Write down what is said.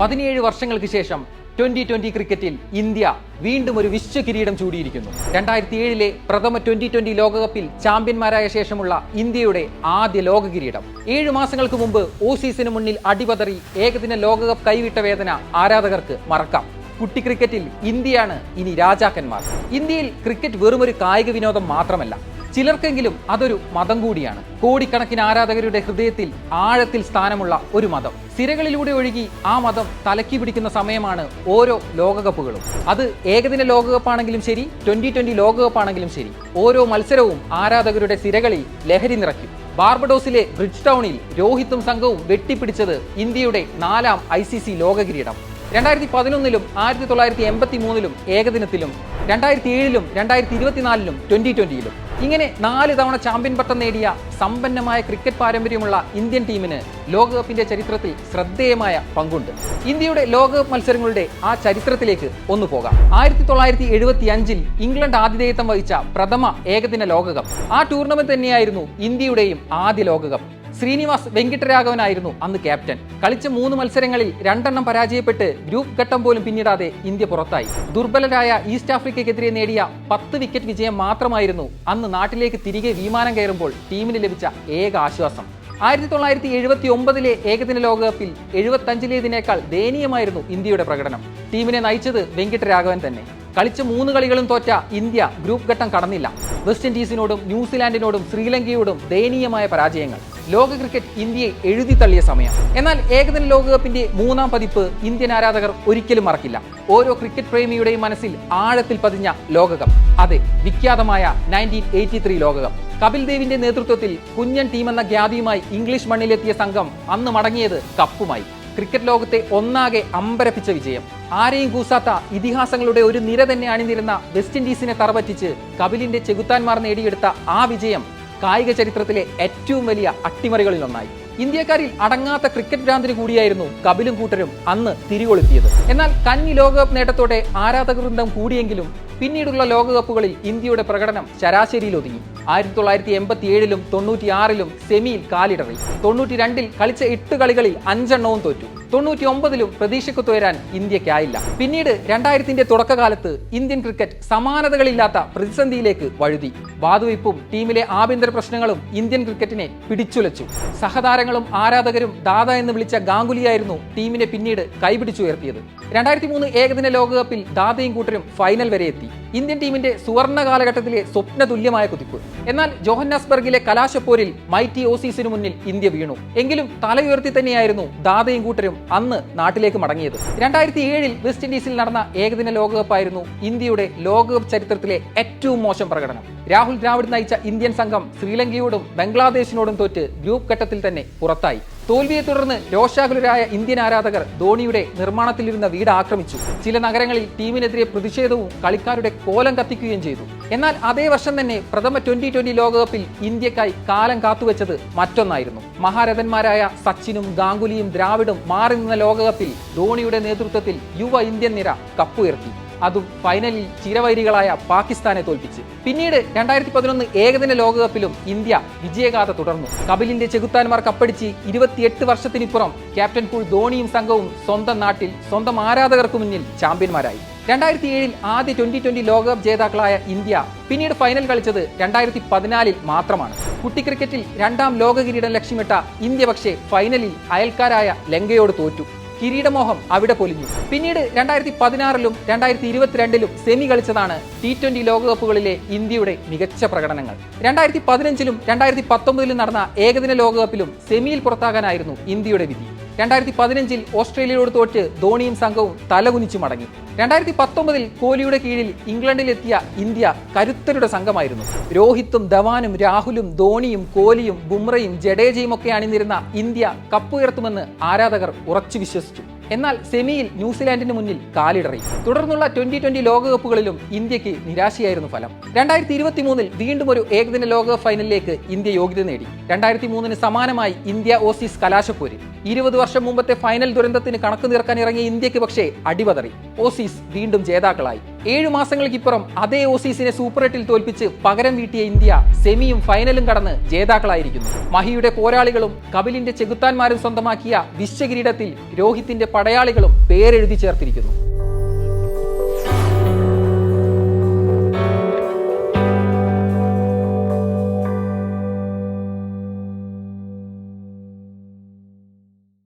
പതിനേഴ് വർഷങ്ങൾക്ക് ശേഷം ട്വന്റി ട്വന്റി ക്രിക്കറ്റിൽ ഇന്ത്യ വീണ്ടും ഒരു വിശ്വ കിരീടം ചൂടിയിരിക്കുന്നു. രണ്ടായിരത്തി ഏഴിലെ പ്രഥമ ട്വന്റി ട്വന്റി ലോകകപ്പിൽ ചാമ്പ്യന്മാരായ ശേഷമുള്ള ഇന്ത്യയുടെ ആദ്യ ലോക കിരീടം ഏഴു മാസങ്ങൾക്ക് മുമ്പ് ഓസീസിന് മുന്നിൽ അടിപതറി ഏകദിന ലോകകപ്പ് കൈവിട്ട വേദന ആരാധകർക്ക് മറക്കാം. കുട്ടി ക്രിക്കറ്റിൽ ഇന്ത്യയാണ് ഇനി രാജാക്കന്മാർ. ഇന്ത്യയിൽ ക്രിക്കറ്റ് വെറുമൊരു കായിക വിനോദം മാത്രമല്ല. ചിലർക്കെങ്കിലും അതൊരു മതം കൂടിയാണ്. കോടിക്കണക്കിന് ആരാധകരുടെ ഹൃദയത്തിൽ ആഴത്തിൽ സ്ഥാനമുള്ള ഒരു മതം. സിരകളിലൂടെ ഒഴുകി ആ മതം തലക്കി പിടിക്കുന്ന സമയമാണ് ഓരോ ലോകകപ്പുകളും. അത് ഏകദിന ലോകകപ്പാണെങ്കിലും ശരി ട്വന്റി ട്വന്റി ലോകകപ്പാണെങ്കിലും ശരി. ഓരോ മത്സരവും ആരാധകരുടെ സിരകളിൽ ലഹരി നിറയ്ക്കും. ബാർബഡോസിലെ ബ്രിഡ്ജ് ടൗണിൽ രോഹിത്തും സംഘവും വെട്ടിപ്പിടിച്ചത് ഇന്ത്യയുടെ നാലാം ഐ സി സി ലോക കിരീടം രണ്ടായിരത്തി പതിനൊന്നിലും ആയിരത്തി തൊള്ളായിരത്തി എൺപത്തി മൂന്നിലും ഏകദിനത്തിലും രണ്ടായിരത്തി ഏഴിലും രണ്ടായിരത്തി ഇരുപത്തിനാലിലും ട്വന്റി ട്വന്റിയിലും. ഇങ്ങനെ നാല് തവണ ചാമ്പ്യൻ പട്ടം നേടിയ സമ്പന്നമായ ക്രിക്കറ്റ് പാരമ്പര്യമുള്ള ഇന്ത്യൻ ടീമിന് ലോകകപ്പിന്റെ ചരിത്രത്തിൽ ശ്രദ്ധേയമായ പങ്കുണ്ട്. ഇന്ത്യയുടെ ലോകകപ്പ് മത്സരങ്ങളുടെ ആ ചരിത്രത്തിലേക്ക് ഒന്നു പോകാം. ആയിരത്തി തൊള്ളായിരത്തി എഴുപത്തി അഞ്ചിൽ ഇംഗ്ലണ്ട് ആതിഥേയത്വം വഹിച്ച പ്രഥമ ഏകദിന ലോകകപ്പ്. ആ ടൂർണമെന്റ് തന്നെയായിരുന്നു ഇന്ത്യയുടെയും ആദ്യ ലോകകപ്പ്. ശ്രീനിവാസ് വെങ്കിട്ടരാഘവനായിരുന്നു അന്ന് ക്യാപ്റ്റൻ. കളിച്ച മൂന്ന് മത്സരങ്ങളിൽ രണ്ടെണ്ണം പരാജയപ്പെട്ട് ഗ്രൂപ്പ് ഘട്ടം പോലും പിന്നിടാതെ ഇന്ത്യ പുറത്തായി. ദുർബലരായ ഈസ്റ്റ് ആഫ്രിക്കയ്ക്കെതിരെ നേടിയ പത്ത് വിക്കറ്റ് വിജയം മാത്രമായിരുന്നു അന്ന് നാട്ടിലേക്ക് തിരികെ വിമാനം കയറുമ്പോൾ ടീമിന് ലഭിച്ച ഏക ആശ്വാസം. ആയിരത്തി തൊള്ളായിരത്തി എഴുപത്തി ഒമ്പതിലെ ഏകദിന ലോകകപ്പിൽ എഴുപത്തഞ്ചിലേതിനേക്കാൾ ദയനീയമായിരുന്നു ഇന്ത്യയുടെ പ്രകടനം. ടീമിനെ നയിച്ചത് വെങ്കിട്ടരാഘവൻ തന്നെ. കളിച്ച മൂന്ന് കളികളും തോറ്റ ഇന്ത്യ ഗ്രൂപ്പ് ഘട്ടം കടന്നില്ല. വെസ്റ്റ് ഇൻഡീസിനോടും ന്യൂസിലാൻഡിനോടും ശ്രീലങ്കയോടും ദയനീയമായ പരാജയങ്ങൾ. ലോക ക്രിക്കറ്റ് ഇന്ത്യയെ എഴുതി തള്ളിയ സമയം. എന്നാൽ ഏകദിന ലോകകപ്പിന്റെ മൂന്നാം പതിപ്പ് ഇന്ത്യൻ ആരാധകർ ഒരിക്കലും മറക്കില്ല. ഓരോ ക്രിക്കറ്റ് പ്രേമിയുടെയും മനസ്സിൽ ആഴത്തിൽ പതിഞ്ഞ ലോകകപ്പ്. അതെ വിഖ്യാതമായ നയന്റീൻ എയ്റ്റി ത്രീ ലോകകപ്പ്. കപിൽ ദേവിന്റെ നേതൃത്വത്തിൽ കുഞ്ഞൻ ടീം എന്ന ഖ്യാതിയുമായി ഇംഗ്ലീഷ് മണ്ണിലെത്തിയ സംഘം അന്ന് മടങ്ങിയത് കപ്പുമായി. ക്രിക്കറ്റ് ലോകത്തെ ഒന്നാകെ അമ്പരപ്പിച്ച വിജയം. ആരെയും കൂസാത്ത ഇതിഹാസങ്ങളുടെ ഒരു നിര തന്നെ അണിനിരുന്ന വെസ്റ്റ് ഇൻഡീസിനെ തറപറ്റിച്ച് കപിലിന്റെ ചെകുത്താന്മാർ നേടിയെടുത്ത ആ വിജയം കായിക ചരിത്രത്തിലെ ഏറ്റവും വലിയ അട്ടിമറികളിൽ ഒന്നായി. ഇന്ത്യക്കാരിൽ അടങ്ങാത്ത ക്രിക്കറ്റ് ഭ്രാന്തിന് കൂടിയായിരുന്നു കപിലും കൂട്ടരും അന്ന് തിരികൊളുത്തിയത്. എന്നാൽ കന്നി ലോകകപ്പ് നേട്ടത്തോടെ ആരാധക വൃന്ദം കൂടിയെങ്കിലും പിന്നീടുള്ള ലോകകപ്പുകളിൽ ഇന്ത്യയുടെ പ്രകടനം ശരാശരിയിൽ ഒതുങ്ങി. ആയിരത്തി തൊള്ളായിരത്തി എൺപത്തി ഏഴിലും തൊണ്ണൂറ്റിയാറിലും സെമിയിൽ കാലിടറി. തൊണ്ണൂറ്റി രണ്ടിൽ കളിച്ച എട്ട് കളികളിൽ അഞ്ചെണ്ണവും തോറ്റു. തൊണ്ണൂറ്റി ഒമ്പതിലും പ്രതീക്ഷയ്ക്കൊത്തുവരാൻ ഇന്ത്യക്കായില്ല പിന്നീട് രണ്ടായിരത്തിന്റെ തുടക്കകാലത്ത് ഇന്ത്യൻ ക്രിക്കറ്റ് സമാനതകളില്ലാത്ത പ്രതിസന്ധിയിലേക്ക് വഴുതി. വാതുവയ്പും ടീമിലെ ആഭ്യന്തര പ്രശ്നങ്ങളും ഇന്ത്യൻ ക്രിക്കറ്റിനെ പിടിച്ചുലച്ചു. സഹതാരങ്ങളും ആരാധകരും ദാദ എന്ന് വിളിച്ച ഗാംഗുലിയായിരുന്നു ടീമിനെ പിന്നീട് കൈപിടിച്ചുയർത്തിയത്. രണ്ടായിരത്തി മൂന്ന് ഏകദിന ലോകകപ്പിൽ ദാദയും കൂട്ടരും ഫൈനൽ വരെ എത്തി. ഇന്ത്യൻ ടീമിന്റെ സുവർണ കാലഘട്ടത്തിലെ സ്വപ്ന തുല്യമായ കുതിപ്പ്. എന്നാൽ ജോഹന്നാസ്ബർഗിലെ കലാശപ്പോരിൽ മൈറ്റി ഓസീസിനു മുന്നിൽ ഇന്ത്യ വീണു. എങ്കിലും തലയുയർത്തി തന്നെയായിരുന്നു ദാദയും കൂട്ടരും അന്ന് നാട്ടിലേക്ക് മടങ്ങിയത്. രണ്ടായിരത്തി ഏഴിൽ വെസ്റ്റ് ഇൻഡീസിൽ നടന്ന ഏകദിന ലോകകപ്പായിരുന്നു ഇന്ത്യയുടെ ലോകകപ്പ് ചരിത്രത്തിലെ ഏറ്റവും മോശം പ്രകടനം. രാഹുൽ ദ്രാവിഡ് നയിച്ച ഇന്ത്യൻ സംഘം ശ്രീലങ്കയോടും ബംഗ്ലാദേശിനോടും തോറ്റ് ഗ്രൂപ്പ് ഘട്ടത്തിൽ തന്നെ പുറത്തായി. തോൽവിയെ തുടർന്ന് രോഷാകുലരായ ഇന്ത്യൻ ആരാധകർ ധോണിയുടെ നിർമ്മാണത്തിലിരുന്ന വീട് ആക്രമിച്ചു. ചില നഗരങ്ങളിൽ ടീമിനെതിരെ പ്രതിഷേധവും കളിക്കാരുടെ കോലം കത്തിക്കുകയും ചെയ്തു. എന്നാൽ അതേ വർഷം തന്നെ പ്രഥമ ട്വന്റി ട്വന്റി ലോകകപ്പിൽ ഇന്ത്യക്കായി കാലം കാത്തുവെച്ചത് മറ്റൊന്നായിരുന്നു. മഹാരഥന്മാരായ സച്ചിനും ഗാംഗുലിയും ദ്രാവിഡും മാറി നിന്ന ലോകകപ്പിൽ ധോണിയുടെ നേതൃത്വത്തിൽ യുവ ഇന്ത്യൻ നിര കപ്പുയർത്തി. അതും ഫൈനലിൽ ചിരവൈരികളായ പാകിസ്ഥാനെ തോൽപ്പിച്ച്. പിന്നീട് രണ്ടായിരത്തി പതിനൊന്ന് ഏകദിന ലോകകപ്പിലും ഇന്ത്യ വിജയഗാഥ തുടർന്നു. കപിലിന്റെ ചെകുത്താന്മാർ കപ്പടിച്ച് ഇരുപത്തിയെട്ട് വർഷത്തിനിപ്പുറം ക്യാപ്റ്റൻ കൂൾ ധോണിയും സംഘവും സ്വന്തം നാട്ടിൽ സ്വന്തം ആരാധകർക്ക് മുന്നിൽ ചാമ്പ്യന്മാരായി. രണ്ടായിരത്തി ഏഴിൽ ആദ്യ ട്വന്റി ട്വന്റി ലോകകപ്പ് ജേതാക്കളായ ഇന്ത്യ പിന്നീട് ഫൈനൽ കളിച്ചത് രണ്ടായിരത്തി പതിനാലിൽ മാത്രമാണ്. കുട്ടി ക്രിക്കറ്റിൽ രണ്ടാം ലോക കിരീടം ലക്ഷ്യമിട്ട ഇന്ത്യ പക്ഷേ ഫൈനലിൽ അയൽക്കാരായ ലങ്കയോട് തോറ്റു. കിരീടമോഹം അവിടെ പൊലിഞ്ഞു. പിന്നീട് രണ്ടായിരത്തി പതിനാറിലും രണ്ടായിരത്തി ഇരുപത്തിരണ്ടിലും സെമി കളിച്ചതാണ് ടി ട്വന്റി ലോകകപ്പുകളിലെ ഇന്ത്യയുടെ മികച്ച പ്രകടനങ്ങൾ. രണ്ടായിരത്തി പതിനഞ്ചിലും രണ്ടായിരത്തി പത്തൊമ്പതിലും നടന്ന ഏകദിന ലോകകപ്പിലും സെമിയിൽ പുറത്താകാനായിരുന്നു ഇന്ത്യയുടെ വിധി. രണ്ടായിരത്തി പതിനഞ്ചിൽ ഓസ്ട്രേലിയയോട് തോറ്റ് ധോണിയും സംഘവും തലകുനിച്ചു മടങ്ങി. രണ്ടായിരത്തി പത്തൊമ്പതിൽ കോഹ്ലിയുടെ കീഴിൽ ഇംഗ്ലണ്ടിലെത്തിയ ഇന്ത്യ കരുത്തരുടെ സംഘമായിരുന്നു. രോഹിത്തും ധവാനും രാഹുലും ധോണിയും കോഹ്ലിയും ബുംറയും ജഡേജയും ഒക്കെ അണിനിരുന്ന ഇന്ത്യ കപ്പുയർത്തുമെന്ന് ആരാധകർ ഉറച്ചു വിശ്വസിച്ചു. എന്നാൽ സെമിയിൽ ന്യൂസിലാൻഡിന് മുന്നിൽ കാലിടറി. തുടർന്നുള്ള ട്വന്റി ട്വന്റി ലോകകപ്പുകളിലും ഇന്ത്യയ്ക്ക് നിരാശയായിരുന്നു ഫലം. രണ്ടായിരത്തി ഇരുപത്തി മൂന്നിൽ വീണ്ടും ഒരു ഏകദിന ലോകകപ്പ് ഫൈനലിലേക്ക് ഇന്ത്യ യോഗ്യത നേടി. രണ്ടായിരത്തി മൂന്നിന് സമാനമായി ഇന്ത്യ ഓസീസ് കലാശപ്പോര്. ഇരുപത് വർഷം മുമ്പത്തെ ഫൈനൽ ദുരന്തത്തിന് കണക്ക് തീർക്കാൻ ഇറങ്ങിയ ഇന്ത്യയ്ക്ക് പക്ഷേ അടിപതറി ഓസീസ് വീണ്ടും ജേതാക്കളായി. ഏഴു മാസങ്ങൾക്കിപ്പുറം അതേ ഓസീസിനെ സൂപ്പർ എട്ടിൽ തോൽപ്പിച്ച് പകരം വീട്ടിയ ഇന്ത്യ സെമിയും ഫൈനലും കടന്ന് ജേതാക്കളായിരിക്കുന്നു. മഹിയുടെ പോരാളികളും കപിലിന്റെ ചെകുത്താന്മാരും സ്വന്തമാക്കിയ വിശ്വകിരീടത്തിൽ രോഹിത്തിന്റെ പടയാളികളും പേരെഴുതി ചേർത്തിരിക്കുന്നു.